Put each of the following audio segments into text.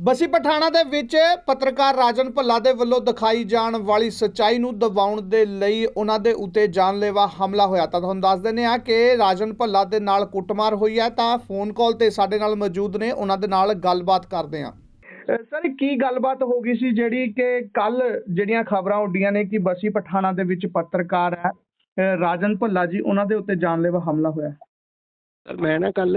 ਬਸੀ ਪਠਾਣਾ ਦੇ ਵਿੱਚ ਪੱਤਰਕਾਰ ਰਾਜਨ ਭੱਲਾ ਦੇ ਵੱਲੋਂ ਦਿਖਾਈ ਜਾਣ ਵਾਲੀ ਸੱਚਾਈ ਨੂੰ ਦਬਾਉਣ ਦੇ ਲਈ ਉਹਨਾਂ ਦੇ ਉੱਤੇ ਜਾਨਲੇਵਾ ਹਮਲਾ ਹੋਇਆ। ਤਾਂ ਤੁਹਾਨੂੰ ਦੱਸ ਦਿੰਦੇ ਹਾਂ ਕਿ ਰਾਜਨ ਭੱਲਾ ਦੇ ਨਾਲ ਕੁੱਟਮਾਰ ਹੋਈ ਹੈ ਤਾਂ ਫੋਨ ਕਾਲ ਤੇ ਸਾਡੇ ਨਾਲ ਮੌਜੂਦ ਨੇ ਉਹਨਾਂ ਦੇ ਨਾਲ ਗੱਲਬਾਤ ਕਰਦੇ ਹਾਂ। ਸਰ ਕੀ ਗੱਲਬਾਤ ਹੋ ਗਈ ਸੀ ਜਿਹੜੀ ਕਿ ਕੱਲ ਜਿਹੜੀਆਂ ਖਬਰਾਂ ਉੱਡੀਆਂ ਨੇ ਕਿ ਬਸੀ ਪਠਾਣਾ ਦੇ ਵਿੱਚ ਪੱਤਰਕਾਰ ਹੈ ਰਾਜਨ ਭੱਲਾ ਜੀ ਉਹਨਾਂ ਦੇ ਉੱਤੇ ਜਾਨਲੇਵਾ ਹਮਲਾ ਹੋਇਆ? ਸਰ ਮੈਂ ਨਾ ਕੱਲ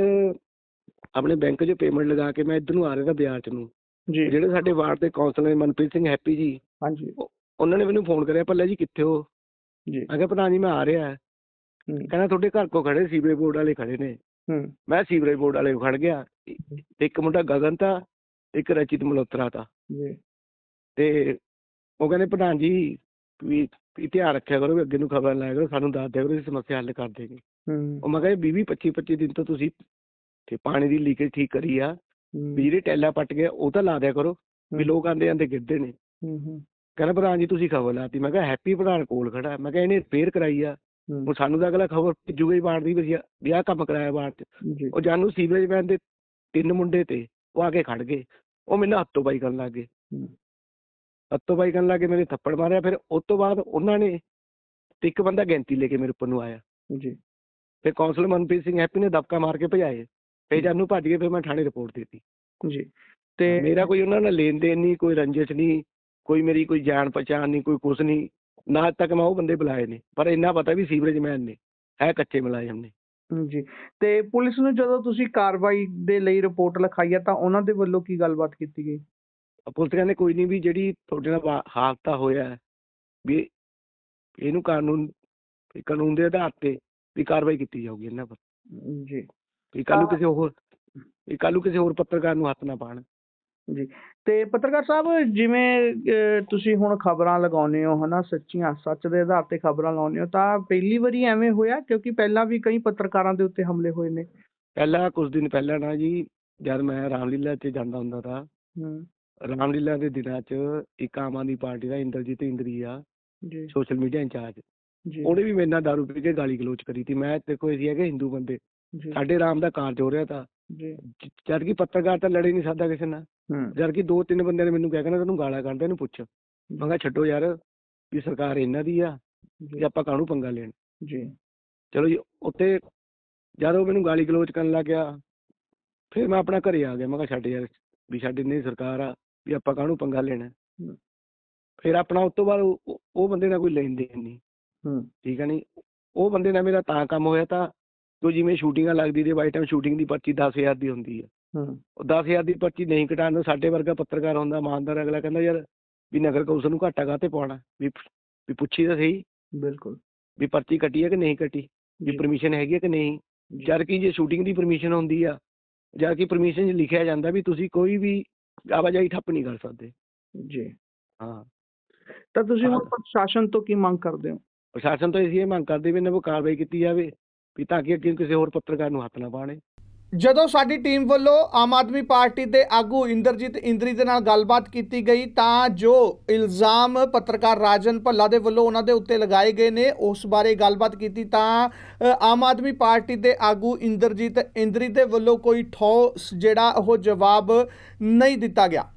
ਆਪਣੇ ਬੈਂਕ 'ਚ ਪੇਮੈਂਟ ਲਗਾ ਕੇ ਮੈਂ ਇੱਧਰ ਨੂੰ ਆ ਰਿਹਾ ਤਾਂ ਬਾਜ਼ਾਰ 'ਚ ਨੂੰ। ਜੀ। ਜਿਹੜੇ ਸਾਡੇ ਵਾਰਡ ਦੇ ਕਾਉਂਸਲਰ ਮਨਪ੍ਰੀਤ ਸਿੰਘ ਹੈਪੀ ਜੀ ਹਾਂਜੀ। ਉਹਨਾਂ ਨੇ ਮੈਨੂੰ ਫੋਨ ਕਰਿਆ ਭੱਲਾ ਜੀ ਕਿੱਥੇ ਹੋ? ਜੀ। ਮੈਂ ਕਿਹਾ ਪ੍ਰਧਾਨ ਜੀ ਮੈਂ ਆ ਰਿਹਾ ਹੂੰ। ਕਹਿੰਦਾ ਤੁਹਾਡੇ ਘਰ ਕੋ ਖੜੇ ਸੀਵਰੇਜ ਬੋਰਡ ਵਾਲੇ ਖੜੇ ਨੇ। ਹੂੰ। ਮੈਂ ਸੀਵਰੇਜ ਬੋਰਡ ਵਾਲੇ ਕੋਲ ਖੜ ਗਿਆ। ਤੇ ਇੱਕ ਮੁੰਡਾ ਗਗਨ ਤਾਂ ਇੱਕ ਰਚਿਤ ਮਲਹੋਤਰਾ ਤਾਂ। ਜੀ। ਤੇ ਉਹ ਕਹਿੰਦੇ ਪ੍ਰਧਾਨ ਜੀ ਵੀ ਵੀ ਧਿਆਨ ਰੱਖਿਆ ਕਰੋ ਵੀ ਅੱਗੇ ਨੂੰ ਖਬਰ ਲਾਇਆ ਕਰੋ ਸਾਨੂੰ ਦੱਸ ਦਿਆ ਕਰੋ ਅਸੀਂ ਸਮੱਸਿਆ ਹੱਲ ਕਰ ਦੇਗੇ ਹੂੰ। ਉਹ ਮੈਂ ਕਿਹਾ 20 25 25 ਦਿਨ ਤੋਂ ਤੁਸੀਂ ਤੇ ਪਾਣੀ ਦੀ ਲੀਕੇਜ ਠੀਕ ਕਰੀ ਆ ਵੀ ਜਿਹੜੇ ਟੈਲਾ ਪੱਟ ਗਿਆ ਉਹ ਤਾਂ ਲਾ ਦਿਆ ਕਰੋ ਵੀ ਲੋਕ ਆਂਦੇ ਆਂਦੇ ਗਿਰਦੇ ਨੇ। ਹੂੰ ਹੂੰ। ਕਹਿੰਦਾ ਪ੍ਰਧਾਨ ਜੀ ਤੁਸੀਂ ਖਬਰ ਲਾਤੀ ਮੈਂ ਕਿਹਾ ਹੈਪੀ ਪ੍ਰਧਾਨ ਕੋਲ ਖੜਾ ਮੈਂ ਕਿਹਾ ਇਹਨੇ ਰਿਪੇਅਰ ਕਰਾਈ ਆ। ਹੁਣ ਸਾਨੂੰ ਤਾਂ ਅਗਲਾ ਖਬਰ ਭੇਜੂਗਾ ਹੀ ਬਾੜ ਦੀ ਵੀ ਆਹ ਕੰਮ ਕਰਾਇਆ ਬਾੜ ਚ। ਉਹ ਜਾਨੂ ਸੀਵਰੇਜ ਮੈਨ ਦੇ ਤਿੰਨ ਮੁੰਡੇ ਤੇ ਉਹ ਆ ਕੇ ਖੜ ਗਏ। ਉਹ ਮੈਨੂੰ ਹੱਥੋਂ ਬਾਈ ਕਰਨ ਲੱਗ ਗਏ। ਹੱਥੋਂ ਬਾਈ ਕਰਨ ਲੱਗ ਕੇ ਮੇਰੇ ਥੱਪੜ ਮਾਰਿਆ ਫਿਰ ਉਸ ਤੋਂ ਬਾਅਦ ਉਹਨਾਂ ਨੇ ਤੇ ਇੱਕ ਬੰਦਾ ਗਿਣਤੀ ਲੈ ਕੇ ਮੇਰੇ ਉੱਪਰ ਨੂੰ ਆਇਆ। ਜੀ। ਫਿਰ ਕੌਂਸਲਰ ਮਨਪ੍ਰੀਤ ਸਿੰਘ ਹੈਪੀ ਨੇ ਦਬਕਾ ਮਾਰ ਕੇ ਭਜਾਏ। ਫਿਰ ਜਾਨੂ ਭੱਜ ਗਏ ਫਿਰ ਮੈਂ ਥਾਣੇ ਰਿਪੋਰਟ ਦਿੱਤੀ। ਜੀ। ਤੇ ਮੇਰਾ ਕੋਈ ਉਹਨਾਂ ਨਾਲ ਲੈਣ ਦੇਣ ਨਹੀਂ ਕੋਈ ਰੰਜਿਸ਼ ਨਹੀਂ ਕੋਈ ਮੇਰੀ ਕੋਈ ਜਾਣ ਪਛਾਣ ਨਹੀਂ ਕੋਈ ਕੁਛ ਨਹੀਂ। ਨਾ ਅੱਜ ਤੱਕ ਮੈਂ ਉਹ ਬੰਦੇ ਬੁਲਾਏ ਨੇ ਪਰ ਇੰਨਾ ਪਤਾ ਵੀ ਸੀਵਰੇਜ ਮੈਨ ਨੇ ਹੈ ਕੱਚੇ ਮੁਲਾਜ਼ਮ ਨੇ। ਜੀ। ਤੇ ਪੁਲਿਸ ਨੂੰ ਜਦੋਂ ਤੁਸੀਂ ਕਾਰਵਾਈ ਦੇ ਲਈ ਰਿਪੋਰਟ ਲਿਖਾਈ ਤਾਂ ਉਹਨਾਂ ਦੇ ਵੱਲੋਂ ਕੀ ਗੱਲਬਾਤ ਕੀਤੀ ਗਈ? ਪੁਲਿਸ ਕਹਿੰਦੇ ਕੋਈ ਨਹੀਂ ਵੀ ਜਿਹੜੀ ਤੁਹਾਡੇ ਨਾਲ ਵਾ- ਹਾਦਸਾ ਹੋਇਆ ਹੈ, ਵੀ ਇਹਨੂੰ ਕਾਨੂੰਨ ਕਾਨੂੰਨ ਦੇ ਆਧਾਰ ਤੇ ਵੀ ਕਾਰਵਾਈ ਕੀਤੀ ਜਾਊਗੀ ਇਹਨਾਂ ਪਰ। ਜੀ। ਵੀ ਕੱਲ੍ਹ ਨੂੰ ਤਾਂ- ਕਿਸੇ ਹੋਰ ਵੀ ਕੱਲ੍ਹ ਨੂੰ ਕਿਸੇ ਹੋਰ ਪੱਤਰਕਾਰ ਨੂੰ ਹੱਥ ਨਾ ਪਾਣ। ਜੀ ਤੇ ਪੱਤਰਕਾਰ ਸਾਹਿਬ ਜਿਵੇਂ ਤੁਸੀਂ ਹੁਣ ਖਬਰਾਂ ਲਗਾਉਂਦੇ ਹੋ ਹਨਾ ਸੱਚੀਆਂ ਸੱਚ ਦੇ ਆਧਾਰ ਤੇ ਖਬਰਾਂ ਲਾਉਂਦੇ ਹੋ ਤਾਂ ਪਹਿਲੀ ਵਾਰੀ ਐਵੇਂ ਹੋਇਆ? ਕਿਉਂਕਿ ਪਹਿਲਾਂ ਵੀ ਕਈ ਪੱਤਰਕਾਰਾਂ ਦੇ ਉੱਤੇ ਹਮਲੇ ਹੋਏ ਨੇ। ਪਹਿਲਾਂ ਕੁਝ ਦਿਨ ਪਹਿਲਾਂ ਨਾ ਜੀ ਜਦ ਮੈਂ ਰਾਮਲੀਲਾ 'ਚ ਜਾਂਦਾ ਹੁੰਦਾ ਤਾਂ ਰਾਮਲੀਲਾ ਦੇ ਦਿਨਾਂ 'ਚ ਇੱਕ ਆਮ ਆਦਮੀ ਪਾਰਟੀ ਦਾ Inderjit Indria ji. Social media incharge. Ji. ਉਹਨੇ ਵੀ ਮੇਰੇ ਨਾਲ ਦਾਰੂ ਪੀ ਕੇ ਗਾਲੀ ਗਲੋਚ ਕਰੀ ਤੀ ਮੈਂ ਦੇਖੋ ਅਸੀਂ ਹੈਗੇ ਹਿੰਦੂ ਬੰਦੇ। ਸਾਡੇ ਰਾਮ ਦਾ ਕਾਰਜ ਹੋ ਰਿਹਾ ਤਾਂ। ਜੀ। ਜਦ ਕਿ ਪੱਤਰਕਾਰ ਤਾਂ ਲੜੇ ਨਹੀਂ ਸਕਦਾ ਕਿਸੇ ਨਾਲ। ਜਦ ਕਿ ਦੋ ਤਿੰਨ ਬੰਦਿਆਂ ਨੇ ਮੈਨੂੰ ਕਹਿ ਕਹਿਣਾ ਤੈਨੂੰ ਗਾਲਾਂ ਕੱਢਦੇ ਇਹਨੂੰ ਪੁੱਛ। ਮੈਂ ਕਿਹਾ ਛੱਡੋ ਯਾਰ ਵੀ ਸਰਕਾਰ ਇਹਨਾਂ ਦੀ ਆ ਜੀ। ਵੀ ਆਪਾਂ ਕਾਹਨੂੰ ਪੰਗਾ ਲੈਣ। ਜੀ। ਚਲੋ ਜੀ ਉੱਥੇ ਜਦ ਉਹ ਮੈਨੂੰ ਗਾਲੀ ਗਲੋਚ ਕਰਨ ਲੱਗ ਗਿਆ ਫਿਰ ਮੈਂ ਆਪਣਾ ਘਰੇ ਆ ਗਿਆ। ਮੈਂ ਕਿਹਾ ਛੱਡ ਯਾਰ ਵੀ ਛੱਡ ਇੰਨੀ ਸਰਕਾਰ ਆ ਵੀ ਆਪਾਂ ਕਾਹਨੂੰ ਪੰਗਾ ਲੈਣਾ। ਫਿਰ ਆਪਣਾ ਉਸ ਤੋਂ ਬਾਅਦ ਉਹ- ਬੰਦੇ ਨਾਲ ਕੋਈ ਲੈਣ ਦੇਣ ਨਹੀਂ ਠੀਕ ਹੈ ਨਹੀਂ ਉਹ ਬੰਦੇ ਨਾਲ ਮੇਰਾ ਤਾਂ ਕੰਮ ਹੋਇਆ ਤਾਂ ਜੋ ਜਿਵੇਂ ਸ਼ੂਟਿੰਗਾਂ ਲੱਗਦੀ ਤੇ ਬਾਈ ਟਾਈਮ ਸ਼ੂਟਿੰਗ ਦੀ ਪਰਚੀ 10000 ਦੀ ਹੁੰਦੀ ਹੈ। ਉਹ 10000 ਦੀ ਪਰਚੀ ਨਹੀਂ ਕਟਾਉਣ ਨੂੰ ਸਾਡੇ ਵਰਗਾ ਪੱਤਰਕਾਰ ਹੁੰਦਾ ਇਮਾਨਦਾਰ ਅਗਲਾ ਕਹਿੰਦਾ ਯਾਰ ਵੀ ਨਗਰ ਕੌਂਸਲ ਨੂੰ ਘਾਟਾ ਕਾਤੇ ਪਾਉਣਾ? ਵੀ ਵੀ ਪੁੱਛੀ ਤਾਂ ਸਹੀ। ਬਿਲਕੁਲ। ਵੀ ਪਰਚੀ ਕੱਟੀ ਹੈ ਕਿ ਨਹੀਂ ਕੱਟੀ? ਵੀ ਜੀ, ਪਰਮਿਸ਼ਨ ਹੈਗੀ ਹੈ ਕਿ ਨਹੀਂ? ਜੀ, ਜਦ ਕਿ ਜੇ ਸ਼ੂਟਿੰਗ ਦੀ ਪਰਮਿਸ਼ਨ ਹੁੰਦੀ ਆ ਜਦ ਕਿ ਪਰਮਿਸ਼ਨ 'ਚ ਲਿਖਿਆ ਜਾਂਦਾ ਵੀ ਤੁਸੀਂ ਕੋਈ ਵੀ ਆਵਾਜਾਈ ਠੱਪ ਨਹੀਂ ਕਰ ਸਕਦੇ। ਜੀ। ਹਾਂ। ਤਾਂ ਤੁਸੀਂ ਹੁਣ ਹਾਂ। ਪ੍ਰਸ਼ਾਸਨ ਤੋਂ ਕੀ ਮੰਗ ਕਰਦੇ ਹੋ? ਪ੍ਰਸ਼ਾਸਨ ਤੋਂ ਅਸੀਂ ਇਹ ਮੰਗ ਕਰਦੇ ਵੀ ਇਹਨਾਂ ਕੋਲ ਕਾਰਵਾਈ ਕੀਤੀ ਜਾਵੇ। ਵੀ ਤਾਂ ਕਿ ਅੱਗੇ ਕਿਸੇ ਹੋਰ ਪੱਤਰਕਾਰ ਨੂੰ ਹੱਥ ਨਾ ਪਾਣੇ ਜਦੋਂ ਸਾਡੀ ਟੀਮ ਵੱਲੋਂ ਆਮ ਆਦਮੀ ਪਾਰਟੀ ਦੇ ਆਗੂ ਇੰਦਰਜੀਤ ਇੰਦਰੀ ਦੇ ਨਾਲ ਗੱਲਬਾਤ ਕੀਤੀ ਗਈ, ਤਾਂ ਜੋ ਇਲਜ਼ਾਮ ਪੱਤਰਕਾਰ ਰਾਜਨ ਭੱਲਾ ਦੇ ਵੱਲੋਂ ਉਹਨਾਂ ਦੇ ਉੱਤੇ ਲਗਾਏ ਗਏ ਨੇ, ਉਸ ਬਾਰੇ ਗੱਲਬਾਤ ਕੀਤੀ, ਤਾਂ ਆਮ ਆਦਮੀ ਪਾਰਟੀ ਦੇ ਆਗੂ ਇੰਦਰਜੀਤ ਇੰਦਰੀ ਦੇ ਵੱਲੋਂ ਕੋਈ ਠੋਸ ਜਿਹੜਾ ਉਹ ਜਵਾਬ ਨਹੀਂ ਦਿੱਤਾ ਗਿਆ।